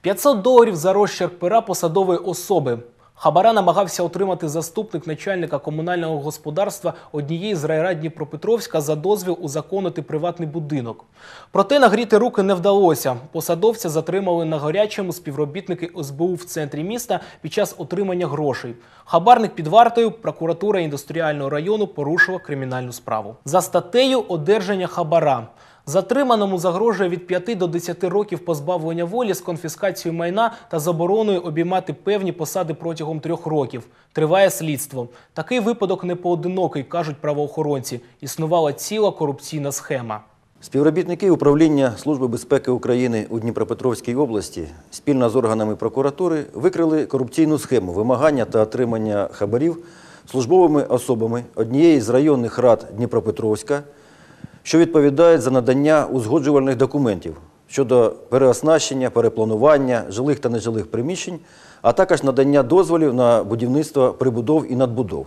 500 доларів за розчерк пера посадової особи. Хабара намагався отримати заступник начальника комунального господарства однієї з райрад Дніпропетровська за дозвіл узаконити приватний будинок. Проте нагріти руки не вдалося. Посадовця затримали на гарячому співробітники СБУ в центрі міста під час отримання грошей. Хабарник під вартою прокуратура індустріального району порушила кримінальну справу за статтею одержання хабара. Затриманому загрожує від 5 до 10 років позбавлення волі з конфіскацією майна та забороною обіймати певні посади протягом трьох років. Триває слідство. Такий випадок не поодинокий, кажуть правоохоронці. Існувала ціла корупційна схема. Співробітники управління Служби безпеки України у Дніпропетровській області спільно з органами прокуратури викрили корупційну схему вимагання та отримання хабарів службовими особами однієї з районних рад Дніпропетровська, що відповідають за надання узгоджувальних документів щодо переоснащення, перепланування жилих та нежилих приміщень, а також надання дозволів на будівництво прибудов і надбудов.